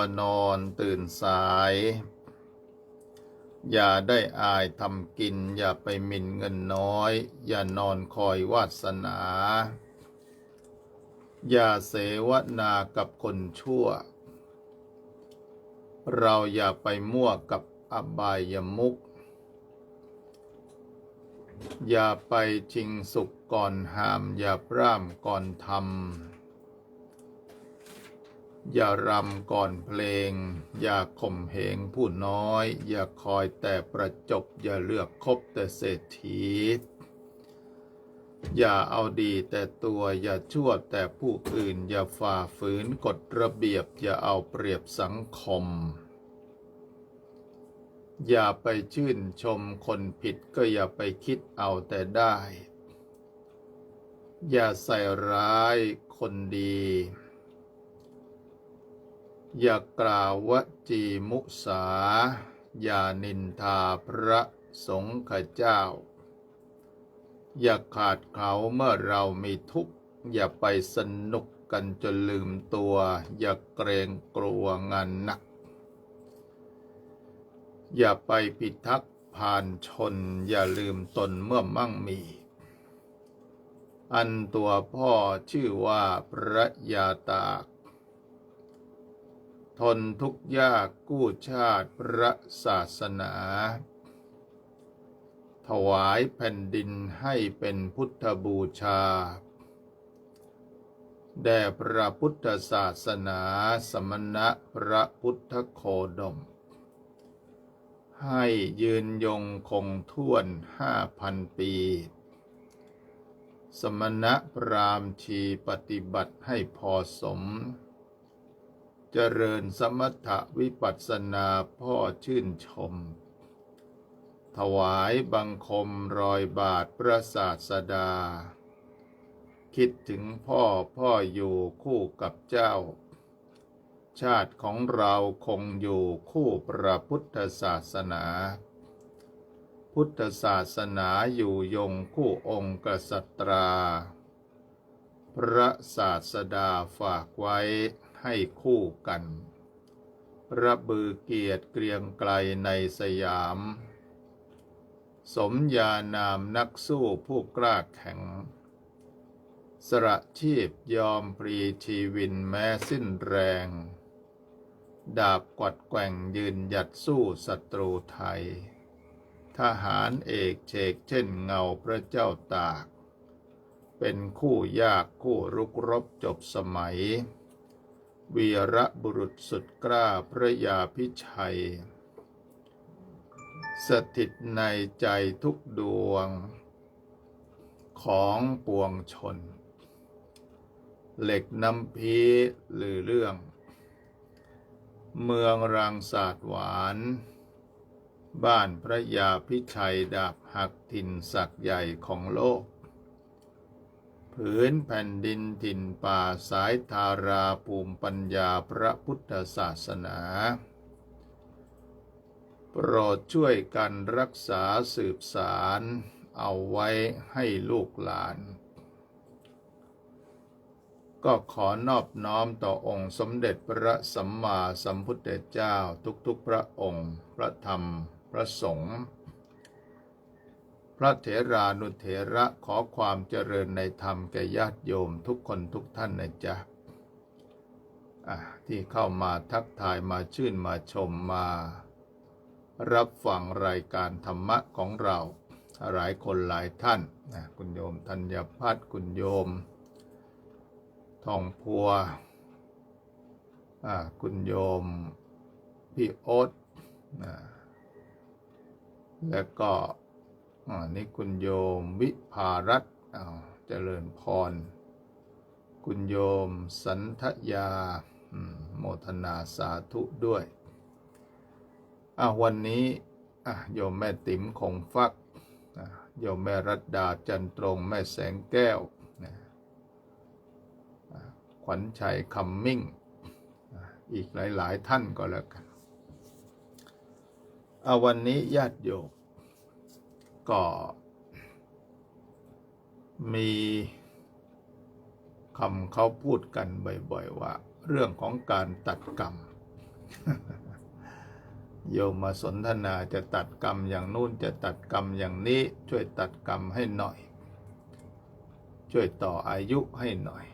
วนอนตื่นสาย อย่าได้อายทำกิน อย่าไปหมิ่นเงินน้อย อย่านอนคอยวาสนา อย่าเสวนากับคนชั่ว เราอย่าไปมั่วกับอบายมุก อย่าไปชิงสุขก่อนหาม อย่าพร่ำก่อนทำ อย่ารำก่อนเพลง อย่าข่มเหงผู้น้อย อย่าคอยแต่ประจบ อย่าเลือกคบแต่เศรษฐี อย่าเอาดีแต่ตัว อย่าชั่วแต่ผู้อื่น อย่าฝ่าฝืนกฎระเบียบ อย่าเอาเปรียบสังคม อย่าไปชื่นชมคนผิดก็อย่าไปคิดเอาแต่ได้ อย่าใส่ร้ายคนดี อย่ากล่าววจีมุสา อย่านินทาพระสงฆ์ข้าเจ้า อย่าขาดเขาเมื่อเรามีทุกข์ อย่าไปสนุกกันจนลืมตัว อย่าเกรงกลัวงานหนัก อย่าไปพิทักษ์ผ่านชน อย่าลืมตนเมื่อมั่งมี อันตัวพ่อชื่อว่าพระยาตาก ทนทุกข์ยากกู้ชาติพระศาสนา ถวายแผ่นดินให้เป็นพุทธบูชา แด่พระพุทธศาสนาสมณะพระพุทธโคดม ให้ยืนยงคงท่วนห้าพันปี สมณะพราหมณ์ชีปฏิบัติให้พอสม เจริญสมถวิปัสสนาพ่อชื่นชม ถวายบังคมรอยบาทพระศาสดา คิดถึงพ่อพ่ออยู่คู่กับเจ้า ชาติของเราคงอยู่คู่พระพุทธศาสนา พุทธศาสนาอยู่ยงคู่องค์กษัตรา พระศาสดาฝากไว้ ให้คู่กัน ระบือเกียรติเกรียงไกลในสยาม สมญานามนักสู้ผู้กล้าแข็งสละชีพยอมพรีชีวินแม้สิ้นแรง ดาบกวัดแกว่งยืนหยัดสู้ศัตรูไทย ทหารเอกเชกเช่นเงาพระเจ้าตากเป็นคู่ยากคู่รุกรบจบสมัย วีระบุรุษสุดกล้าพระยาพิชัย สถิตในใจทุกดวง ของปวงชน เหล็กน้ำพีหรือเรื่อง เมืองรังศาสตร์หวาน บ้านพระยาพิชัยดาบหักถิ่นศักใหญ่ของโลก ผืนแผ่นดินถิ่นป่าสายทาราภูมิปัญญาพระพุทธศาสนา โปรดช่วยกันรักษาสืบสาร เอาไว้ให้ลูกหลาน ก็ขอนอบน้อมต่อองค์สมเด็จพระสัมมาสัมพุทธเจ้าทุกๆพระองค์ พระธรรม พระสงฆ์ พระเถรานุเถระขอความเจริญในธรรมแก่ญาติโยมทุกคนทุกท่านนะจ๊ะที่เข้ามาทักทายมาชื่นมาชมมา รับฟังรายการธรรมะของเรา หลายคนหลายท่านนะคุณโยมธัญพัฒน์คุณโยม ทองพัวคุณโยม พี่โอ๊ตนะแล้วก็ นี่คุณโยมวิภารัตน์อ้าวเจริญพร คุณโยมสันทยาโมทนาสาธุด้วยอะวันนี้โยมแม่ติ๋มคงฟักโยมแม่รัตดาจันตรงแม่แสงแก้ว ขวัญชัยคำมิ่ง อีกหลาย ๆ ท่านก็แล้วกันเอาวันนี้ญาติโยม ก็มีคำเขาพูดกันบ่อยๆว่า เรื่องของการตัดกรรม โยมมาสนทนาจะตัดกรรมอย่างนู้นจะตัดกรรมอย่างนี้ช่วยตัดกรรมให้หน่อย ช่วยต่ออายุให้หน่อย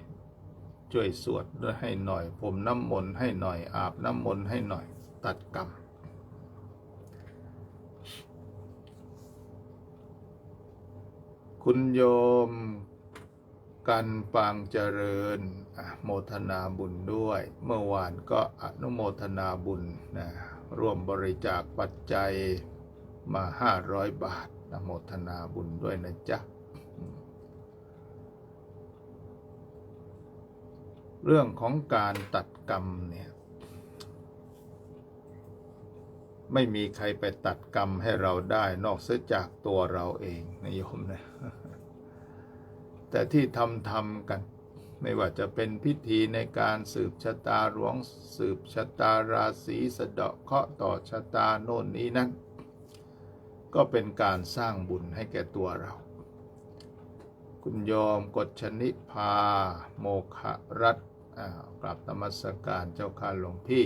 ช่วยสวดด้วยให้หน่อยผมน้ำมนต์ให้หน่อย อาบน้ำมนต์ให้หน่อย ตัดกรรม คุณโยมกันปางเจริญโมทนาบุญด้วย เมื่อวานก็อนุโมทนาบุญนะร่วมบริจาคปัจจัยมาห้าร้อยบาทนุโมทนาบุญด้วยนะจ๊ะ เรื่องของการตัดกรรมเนี่ย ไม่มีใครไปตัดกรรมให้เราได้นอกเสียจากตัวเราเองนะโยมนะ แต่ที่ทำทำกัน ไม่ว่าจะเป็นพิธีในการสืบชะตาหลวงสืบชะตาราศีสะเดาะเคาะต่อชะตาโน่นนี้นั่นก็เป็นการสร้างบุญให้แก่ตัวเรา คุณโยมกฎชนิพา โมขรัตอ่ากราบนมัสการเจ้าข้าหลวงพี่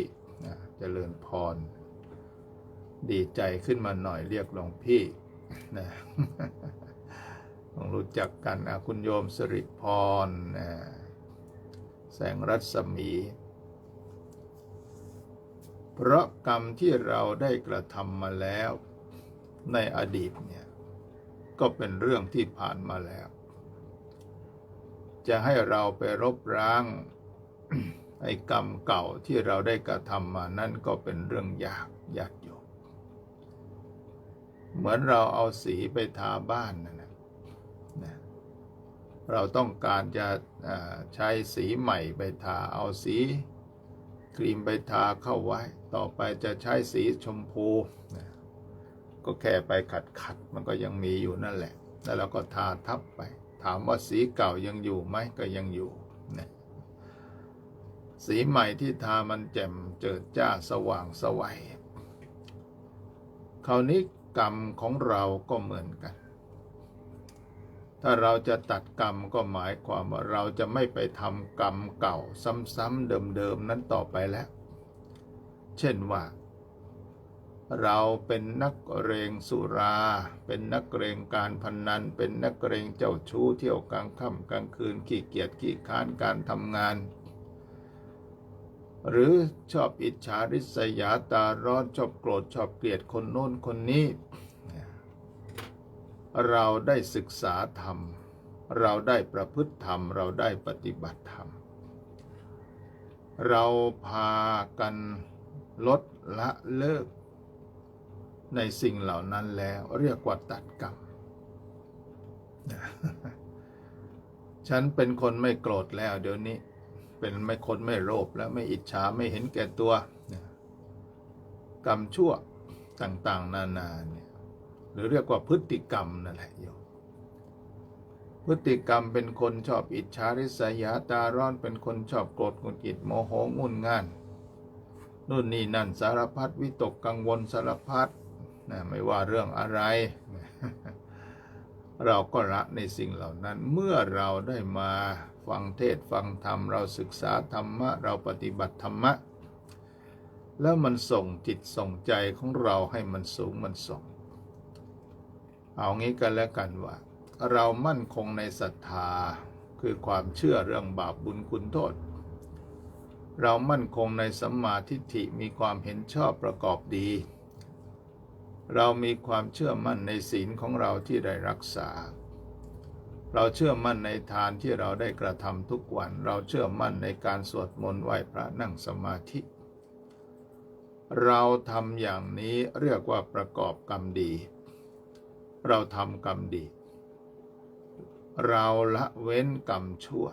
เจริญพร ดีใจขึ้นมาหน่อยเรียกหลวงพี่นะต้องรู้จักกันอะคุณโยมสิริพรนะแสงรัศมี เพราะกรรมที่เราได้กระทำมาแล้วในอดีตเนี่ย ก็เป็นเรื่องที่ผ่านมาแล้ว จะให้เราไปรบร้างไอ้กรรมเก่าที่เราได้กระทำมานั่นก็เป็นเรื่องยากยากอยู่ เหมือนเราเอาสีไปทาบ้านนะนะนะเราต้องการจะใช้สีใหม่ไปทาเอาสีครีมไปทาเข้าไว้ ต่อไปจะใช้สีชมพูนะก็แค่ไปขัดขัดๆมันก็ยังมีอยู่นั่นแหละ แล้วเราก็ทาทับไป ถามว่าสีเก่ายังอยู่ไหมก็ยังอยู่นะสีใหม่ที่ทามันแจ่มเจิดจ้าสว่างสวัยคราวนี้ กรรมของเราก็เหมือนกัน ถ้าเราจะตัดกรรมก็หมายความว่าเราจะไม่ไปทำกรรมเก่าซ้ำๆเดิมๆนั้นต่อไปแล้ว เช่นว่า เราเป็นนักเรงสุรา เป็นนักเรงการพนนัน เป็นนักเรงเจ้าชู้เที่ยวกลางค่ำกลางคืนขี้เกียจขี้ค้านการทำงาน หรือชอบอิจฉาริษยาตาร้อนชอบโกรธชอบเกลียดคนโน้นคนนี้ เราได้ศึกษาธรรม เราได้ประพฤติธรรม เราได้ปฏิบัติธรรม เราพากันลดละเลิก ในสิ่งเหล่านั้นแล้วเรียกว่าตัดกรรม ฉันเป็นคนไม่โกรธแล้วเดี๋ยวนี้ เป็นไม่คนไม่โลภแล้วไม่อิจฉาไม่เห็นแก่ตัว กรรมชั่วต่างๆ นานาเนี่ยหรือเรียกว่าพฤติกรรมนั่นแหละโยมพฤติกรรมเป็นคนชอบอิจฉาริษยาตาร้อนเป็นคนชอบโกรธหงุดหงิดโมโหงุนง่านนู่นนี่นั่นสารพัดวิตกกังวลสารพัดนะไม่ว่าเรื่องอะไร เราก็ละในสิ่งเหล่านั้นเมื่อเราได้มา ฟังเทศฟังธรรม เราศึกษาธรรมะ เราปฏิบัติธรรมะ แล้วมันส่งจิตส่งใจของเราให้มันสูงมันส่ง เอางี้กันแล้วกันว่า เรามั่นคงในศรัทธาคือความเชื่อเรื่องบาปบุญคุณโทษ เรามั่นคงในสัมมาทิฏฐิมีความเห็นชอบประกอบดี เรามีความเชื่อมั่นในศีลของเราที่ได้รักษา เราเชื่อมั่นในทานที่เราได้กระทำทุกวัน เราเชื่อมั่นในการสวดมนต์ไหว้พระนั่งสมาธิ เราทำอย่างนี้เรียกว่าประกอบกรรมดี เราทำกรรมดี เราละเว้นกรรมชั่ว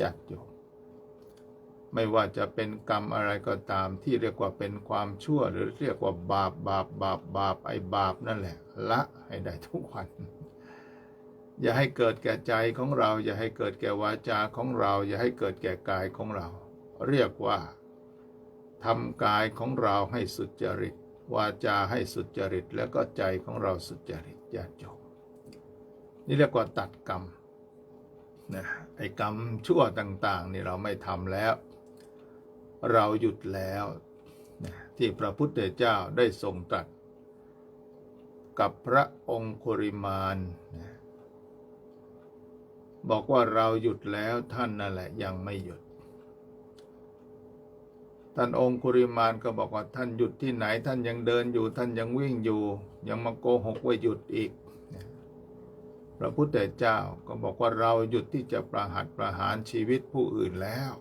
ญาติโยมไม่ว่าจะเป็นกรรมอะไรก็ตามที่เรียกว่าเป็นความชั่ว หรือเรียกว่าบาปบาปบาปบาปไอ้บาปนั่นแหละ ละให้ได้ทุกวัน อย่าให้เกิดแก่ใจของเรา อย่าให้เกิดแก่วาจาของเรา อย่าให้เกิดแก่กายของเรา เรียกว่าทำกายของเราให้สุจริต วาจาให้สุจริต แล้วก็ใจของเราสุจริตญาติโยมนี่เรียกว่าตัดกรรมนะไอ้กรรมชั่วต่าง ๆ นี่เราไม่ทำแล้ว เราหยุดแล้วนะที่พระพุทธเจ้าได้ทรงตรัสกับพระองคุริมานนะ บอกว่าเราหยุดแล้วท่านนั่นแหละยังไม่หยุด ท่านองคุริมานก็บอกว่าท่านหยุดที่ไหน ท่านยังเดินอยู่ ท่านยังวิ่งอยู่ ยังมาโกหกว่าหยุดอีกพระพุทธเจ้าก็บอกว่าเราหยุดที่จะประหัตประหารชีวิตผู้อื่นแล้ว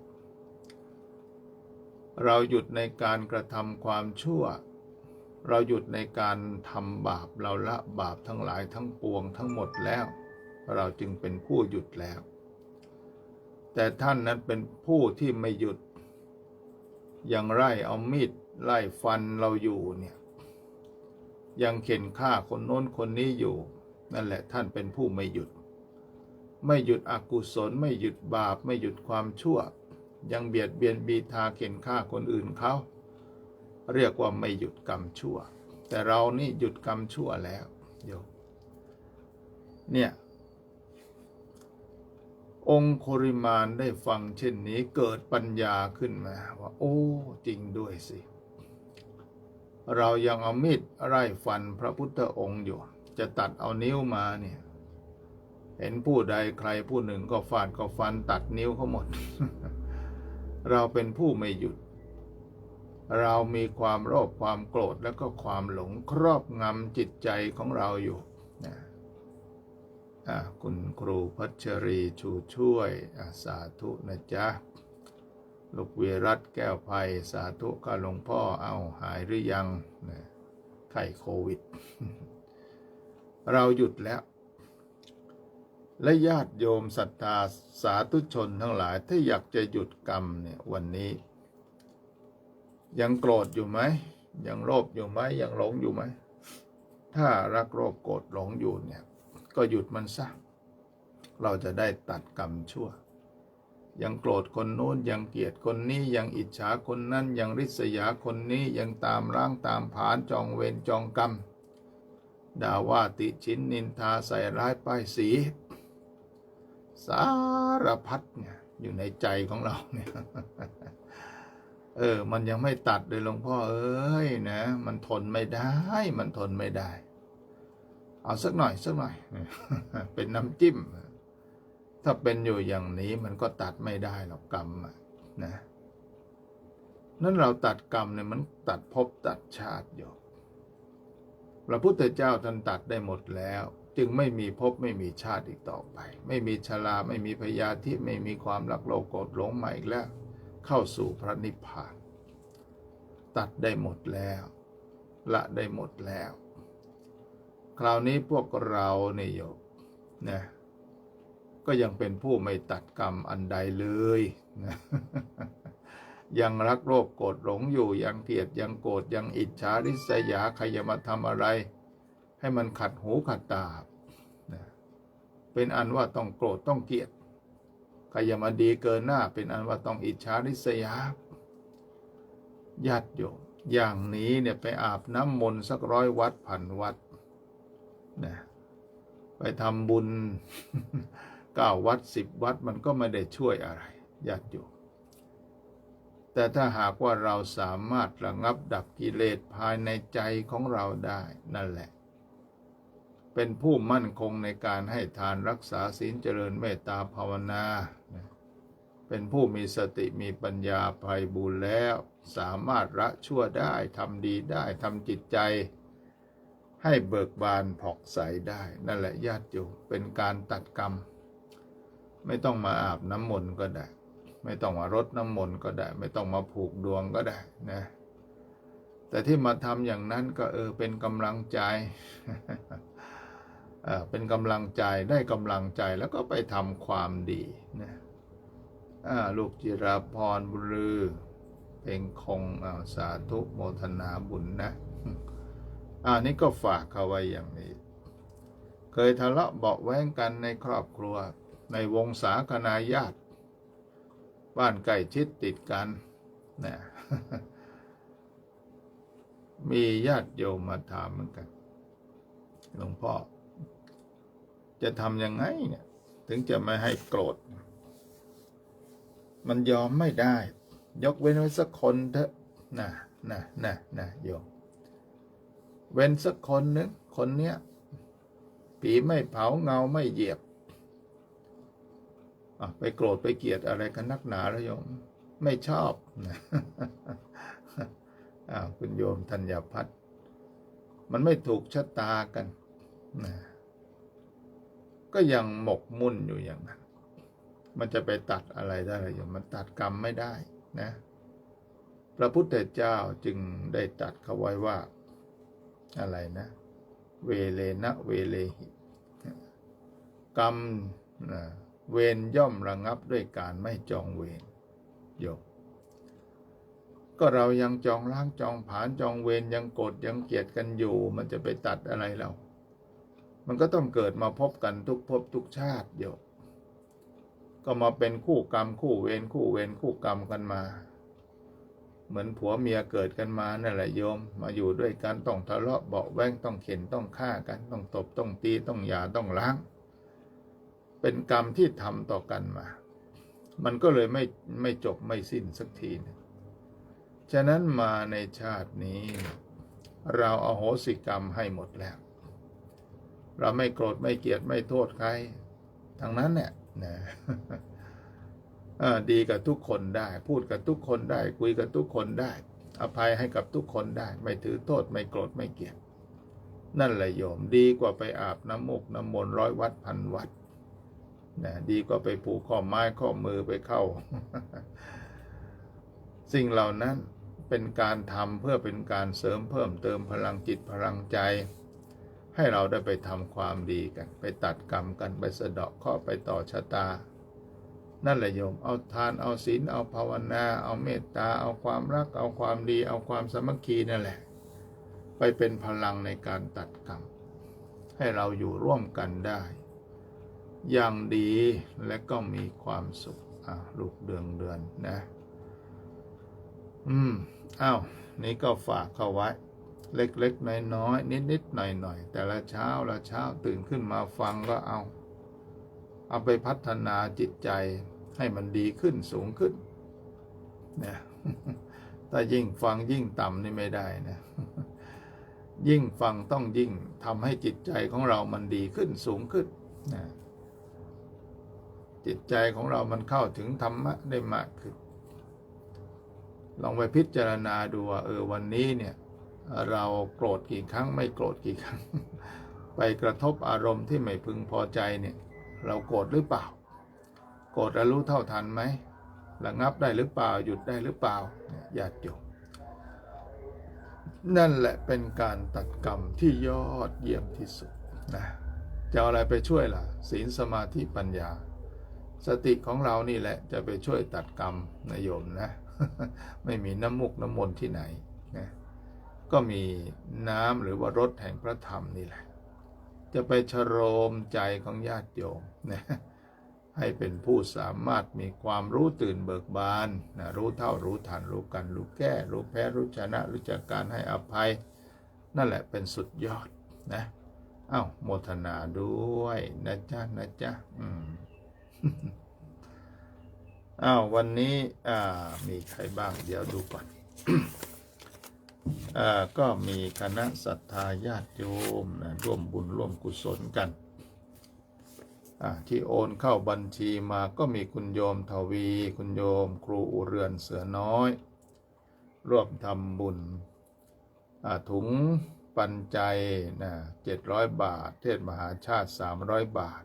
เราหยุดในการกระทำความชั่ว เราหยุดในการทำบาปเราละบาปทั้งหลายทั้งปวงทั้งหมดแล้ว เราจึงเป็นผู้หยุดแล้ว แต่ท่านนั้นเป็นผู้ที่ไม่หยุด ยังไล่เอามีดไล่ฟันเราอยู่เนี่ย ยังเข็นฆ่าคนโน้นคนนี้อยู่ นั่นแหละท่านเป็นผู้ไม่หยุด ไม่หยุดอกุศล ไม่หยุดบาป ไม่หยุดความชั่ว ยังเบียดเบียนบีทาเข็นฆ่าคนอื่นเขาเรียกว่าไม่หยุดกรรมชั่ว แต่เรานี่หยุดกรรมชั่วแล้วโยเนี่ย องค์โคริมานได้ฟังเช่นนี้เกิดปัญญาขึ้นมา ว่า โอ้จริงด้วยสิ เรายังเอามีดไร่ฟันพระพุทธองค์อยู่ จะตัดเอานิ้วมาเนี่ย เห็นผู้ใดใครผู้หนึ่งก็ฟาดก็ฟันตัดนิ้วเขาหมด เราเป็นผู้ไม่หยุด เรามีความโลภความโกรธแล้วก็ความหลงครอบงำจิตใจของเราอยู่ คุณครูพัชรีชูช่วยสาธุนะจ๊ะ ลูกเวรัตแก้วภัย สาธุข้าหลวงพ่อเอาหายหรือยังไข้โควิด เราหยุดแล้ว และญาติโยมศรัทธาสาธุชนทั้งหลาย ถ้าอยากจะหยุดกรรมเนี่ยวันนี้ ยังโกรธอยู่ไหม ยังโลภอยู่ไหมยังหลงอยู่ไหม ถ้ารักโลภโกรธหลงอยู่เนี่ย ก็หยุดมันซะ เราจะได้ตัดกรรมชั่ว ยังโกรธคนโน้นยังเกลียดคนนี้ยังอิจฉาคนนั้นยังริษยาคนนี้ยังตามร่างตามผานจองเวรจองกรรมด่าว่าติชินนินทาใส่ร้ายป้ายสี สารพัดเนี่ยอยู่ในใจของเราเนี่ยเออ มันยังไม่ตัดเลยหลวงพ่อเอ้ยนะ มันทนไม่ได้ มันทนไม่ได้ เอาสักหน่อยสักหน่อย เป็นน้ำจิ้ม ถ้าเป็นอยู่อย่างนี้มันก็ตัดไม่ได้หรอกกรรมนะนั้นเราตัดกรรมเนี่ยมันตัดภพตัดชาติอยู่พระพุทธเจ้าท่านตัดได้หมดแล้ว จึงไม่มีภพไม่มีชาติอีกต่อไป ไม่มีชราไม่มีพยาธิไม่มีความรักโลภโกรธหลงใหม่อีกแล้ว เข้าสู่พระนิพพาน ตัดได้หมดแล้ว ละได้หมดแล้ว คราวนี้พวกเราเนี่ยโยมนะก็ยังเป็นผู้ไม่ตัดกรรมอันใดเลยนะยังรักโลภโกรธหลงอยู่ยังเกลียดยังโกรธยังอิจฉาริษยาใครจะมาทำอะไร ให้มันขัดหูขัดตานะเป็นอันว่าต้องโกรธต้องเกลียดใครจะมาดีเกินหน้า เป็นอันว่าต้องอิจฉาริษยาญาติโยมอย่างนี้เนี่ยไปอาบน้ำมนต์สักร้อยวัดพันวัด นะไปทำบุญเก้าวัดสิบวัดมันก็ไม่ได้ช่วยอะไรญาติโยมแต่ถ้าหากว่าเราสามารถระงับดับกิเลสภายในใจของเราได้นั่นแหละ เป็นผู้มั่นคงในการให้ทานรักษาศีลเจริญเมตตาภาวนา เป็นผู้มีสติมีปัญญาภัยบุญแล้ว สามารถละชั่วได้ทำดีได้ทำจิตใจ ให้เบิกบานผ่องใสได้ นั่นแหละญาติโยมเป็นการตัดกรรม ไม่ต้องมาอาบน้ำมนต์ก็ได้ ไม่ต้องมารดน้ำมนต์ก็ได้ ไม่ต้องมาผูกดวงก็ได้นะแต่ที่มาทำอย่างนั้นก็เออเป็นกำลังใจเออเป็นกำลังใจได้กำลังใจแล้วก็ไปทำความดีนะอ่าลูกจิราพรบุรือ เพลงคงอ่าสาธุโมทนาบุญนะ อ่านี่ก็ฝากเขาไว้อย่างนี้ เคยทะเลาะเบาแว้งกันในครอบครัว ในวงศาคณาญาติ บ้านใกล้ชิดติดกันนะมีญาติโยมมาถามเหมือนกัน หลวงพ่อ จะทำยังไงเนี่ย ถึงจะไม่ให้โกรธ มันยอมไม่ได้ ยกเว้นไว้สักคนเถอะนะนะนะนะโยม เว้นสักคนนึงคนเนี้ยผีไม่เผาเงาไม่เหยียบอะไปโกรธไปเกลียดอะไรกันนักหนาแล้วโยม ไม่ชอบนะอ้าวคุณโยมธัญพัฒน์มันไม่ถูกชะตากันนะก็ยังหมกมุ่นอยู่อย่างนั้น มันจะไปตัดอะไรได้หรือโยมมันตัดกรรมไม่ได้นะ พระพุทธเจ้าจึงได้ตัดเขาไว้ว่า อะไรนะ เวเลนะเวเลหิ กรรมนะเวรย่อมระงับด้วยการไม่จองเวรโยมก็เรายังจองล้างจองผานจองเวรยังโกรธยังเกลียดกันอยู่ มันจะไปตัดอะไรเรา มันก็ต้องเกิดมาพบกันทุกภพทุกชาติโยมก็มาเป็นคู่กรรมคู่เวรคู่เวรคู่กรรมกันมา เหมือนผัวเมียเกิดกันมานั่นแหละโยม มาอยู่ด้วยกันต้องทะเลาะเบาแวงต้องเข็นต้องฆ่ากันต้องตบต้องตีต้องหย่าต้องล้าง เป็นกรรมที่ทำต่อกันมา มันก็เลยไม่ไม่จบไม่สิ้นสักทีนะฉะนั้นมาในชาตินี้ เราเอาโหสิกรรมให้หมดแล้ว เราไม่โกรธไม่เกลียดไม่โทษใครทั้งนั้นเนี่ยนะ ดีกับทุกคนได้ พูดกับทุกคนได้ คุยกับทุกคนได้ อภัยให้กับทุกคนได้ ไม่ถือโทษไม่โกรธไม่เกลียดนั่นแหละโยมดีกว่าไปอาบน้ำมุกน้ำมนต์ร้อยวัดพันวัดนะดีกว่าไปผูกข้อไม้ข้อมือไปเข้า สิ่งเหล่านั้นเป็นการทำเพื่อเป็นการเสริมเพิ่มเติมพลังจิตพลังใจ ให้เราได้ไปทำความดีกัน ไปตัดกรรมกันไปสะเดาะเคราะห์ไปต่อชะตา นั่นแหละโยม เอาทาน เอาศีล เอาภาวนา เอาเมตตา เอาความรัก เอาความดี เอาความสมัคคีนั่นแหละ ไปเป็นพลังในการตัดกรรม ให้เราอยู่ร่วมกันได้ อย่างดีและก็มีความสุข อะ ลูกเดือนเดือนนะ อืม อ้าว นี่ก็ฝากเข้าไว้ เล็กๆ น้อยๆ นิดๆ หน่อยๆ แต่ละเช้าละเช้าตื่นขึ้นมาฟังก็เอา เอาไปพัฒนาจิตใจให้มันดีขึ้นสูงขึ้นนะถ้ายิ่งฟังยิ่งต่ำนี่ไม่ได้นะ ยิ่งฟังต้องยิ่งทำให้จิตใจของเรามันดีขึ้นสูงขึ้นนะจิตใจของเรามันเข้าถึงธรรมะได้มากขึ้น ลองไปพิจารณาดูว่าเออวันนี้เนี่ย เราโกรธกี่ครั้งไม่โกรธกี่ครั้ง ไปกระทบอารมณ์ที่ไม่พึงพอใจเนี่ย เราโกรธหรือเปล่า โกรธแล้วรู้เท่าทันไหมระงับได้หรือเปล่าหยุดได้หรือเปล่ายญาติโยมนั่นแหละเป็นการตัดกรรมที่ยอดเยี่ยมที่สุดนะจะเอาอะไรไปช่วยล่ะ ศีลสมาธิปัญญา สติของเรานี่แหละ จะไปช่วยตัดกรรมนโยมนะ ไม่มีน้ำมุกน้ำมนที่ไหนนะก็มีน้ำหรือว่ารถแห่งพระธรรมนี่แหละ จะไปชโรมใจของญาติโยมนะให้เป็นผู้สามารถมีความรู้ตื่นเบิกบานนะรู้เท่ารู้ทันรู้กัน รู้แก้ รู้แพ้ รู้ชนะ รู้จักการให้อภัย นั่นแหละเป็นสุดยอดนะเอ้าโมทนาด้วยนะจ๊ะนะจ๊ะอืมอ้าววันนี้อ่ามีใครบ้างเดี๋ยวดูก่อน ก็มีคณะศรัทธาญาติโยมนะร่วมบุญร่วมกุศลกัน ที่โอนเข้าบัญชีมาก็มีคุณโยมทวี คุณโยมครูอุเรือนเสือน้อย ร่วมทำบุญถุงปันใจนะเจ็ดร้อยบาท เทศมหาชาติสามร้อยบาท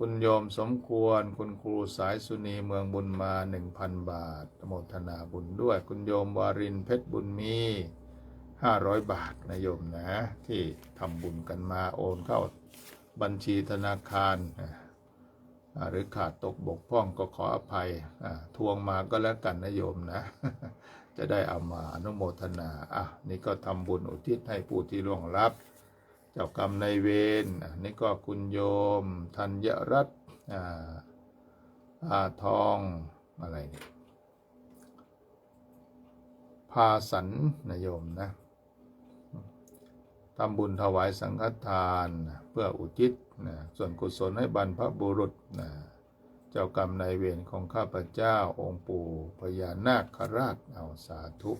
คุณโยมสมควร คุณครูสายสุนีเมืองบุญมาหนึ่งพันบาทโมทนาบุญด้วย คุณโยมวารินเพชรบุญมีห้าร้อยบาทนะโยมนะ ที่ทำบุญกันมาโอนเข้าบัญชีธนาคารหรือขาดตกบกพร่องก็ขออภัยทวงมาก็แล้วกันนะโยมนะ จะได้เอามาอนุโมทนาอะนี่ก็ทำบุญอุทิศให้ผู้ที่ล่วงลับ เจ้ากรรมในายเวรอะนี่ก็คุณโยม ธัญรัตน์อ่าทองอะไรเนี่ยพาสันนโยมนะทำบุญถวายสังฆทานเพื่ออุทิศนะส่วนกุศลให้บรรพบุรุษนะเจจ้ากรรมนายเวรของข้าพเจ้าองค์ปู่พญานาคราชเอาสาธุ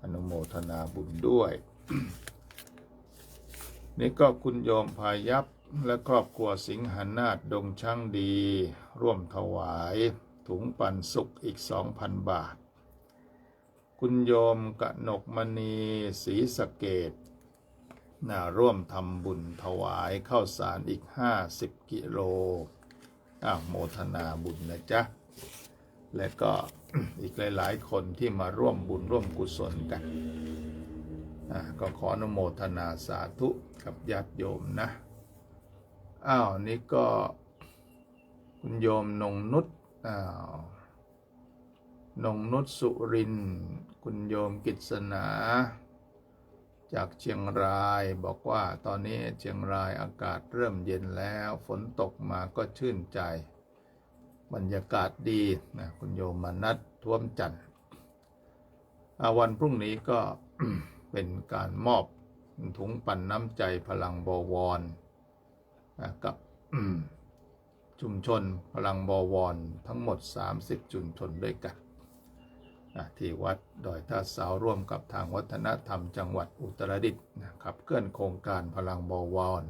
อนุโมทนาบุญด้วย นี่ก็คุณโยมพายัพและครอบครัวสิงหานาฏดงช่างดี ร่วมถวายถุงปันสุขอีก 2,000 บาท คุณโยมกะนกมณีศรีสะเกดนะร่วมทำบุญถวายข้าวสารอีก 50 กิโลอ้าวโมทนาบุญนะจ๊ะ และก็อีกหลาย ๆ คนที่มาร่วมบุญร่วมกุศลกัน ก็ขออนุโมทนาสาธุกับญาติโยมนะ อ้าวนี่ก็คุณโยมนงนุษอ้าวนงนุษสุริน คุณโยมกิษณา จากเชียงรายบอกว่าตอนนี้เชียงรายอากาศเริ่มเย็นแล้ว ฝนตกมาก็ชื่นใจ บรรยากาศดีนะคุณโยมมานัดท่วมจันทร์วันพรุ่งนี้ก็ เป็นการมอบถุงปันน้ำใจพลังบวรกับชุมชนพลังบวรทั้งหมด 30 ชุมชนด้วยกันที่วัดดอยท่าเสาร่วมกับทางวัฒนธรรมจังหวัดอุตรดิตถ์นะครับเคลื่อนโครงการพลังบวร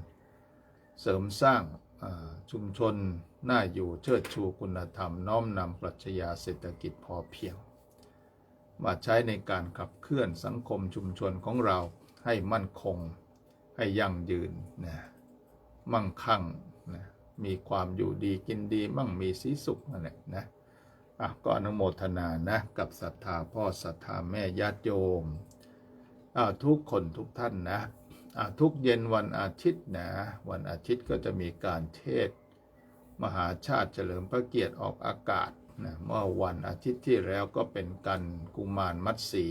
เสริมสร้างชุมชนน่าอยู่เชิดชูคุณธรรมน้อมนำปรัชญาเศรษฐกิจพอเพียง มาใช้ในการขับเคลื่อนสังคมชุมชนของเราให้มั่นคง ให้ยั่งยืนนะมั่งคั่งนะมีความอยู่ดีกินดีมั่งมีสีสุขนั่นแหละนะอะก็อนุโมทนานะกับศรัทธาพ่อศรัทธาแม่ญาติโยมอ่าทุกคนทุกท่านนะอ่าทุกเย็นวันอาทิตย์นะวันอาทิตย์ก็จะมีการเทศ มหาชาติเฉลิมพระเกียรติออกอากาศ นะเมื่อวันอาทิตย์ที่แล้วก็เป็นกันกุมารมัตสี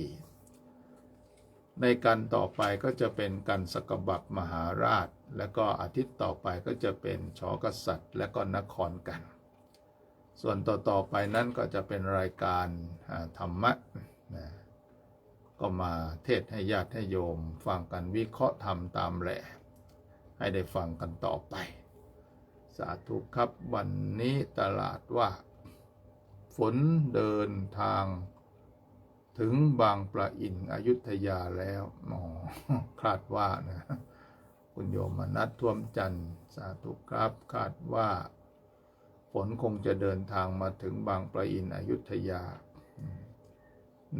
ในการต่อไปก็จะเป็นกันสกบักมหาราช แล้วก็อาทิตย์ต่อไปก็จะเป็นชอกษัตริย์ และก็นครกัน ส่วนต่อๆไปนั้นก็จะเป็นรายการธรรมะนะก็มาเทศให้ญาติให้โยม ฟังกันวิเคราะห์ธรรมตามแหล่ให้ได้ฟังกันต่อไป สาธุครับวันนี้ตลาดว่า ฝนเดินทาง ถึงบางปะอินอยุธยาแล้วอ๋อคาดว่านะคุณโยมมนัดท่วมจันทร์สาธุครับ คาดว่า ฝนคงจะเดินทางมาถึงบางปะอินอยุธยา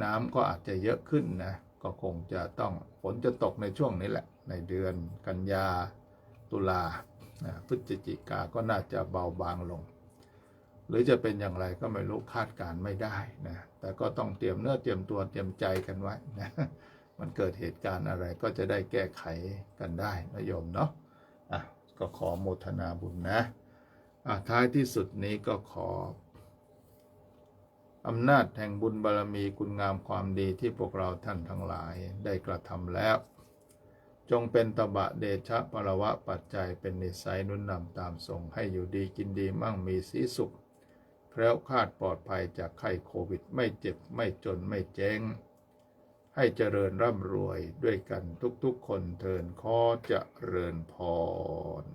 น้ำก็อาจจะเยอะขึ้นนะ ก็คงจะต้องฝนจะตกในช่วงนี้แหละ ในเดือนกันยาตุลาพฤศจิกาก็น่าจะเบาบางลง รือจะเป็นอย่างไรก็ไม่รู้คาดการไม่ได้นะ แต่ก็ต้องเตรียมเนื้อเตรียมตัวเตรียมใจกันไว้นะมันเกิดเหตุการณ์อะไรก็จะได้แก้ไขกันได้นะโยมเนาะอะก็ขอโมทนาบุญนะอะท้ายที่สุดนี้ก็ขออำนาจแห่งบุญบารมีคุณงามความดีที่พวกเราท่านทั้งหลายได้กระทำแล้ว จงเป็นตบะเดชะปรวะปัจจัยเป็นนิสัยนุนนำตามส่งให้อยู่ดีกินดีมั่งมีสีสุข แคล้วคลาดปลอดภัยจากไข้โควิด ไม่เจ็บไม่จนไม่เจ๊ง ให้เจริญร่ำรวยด้วยกันทุกๆคนเทินขอจะเริญพร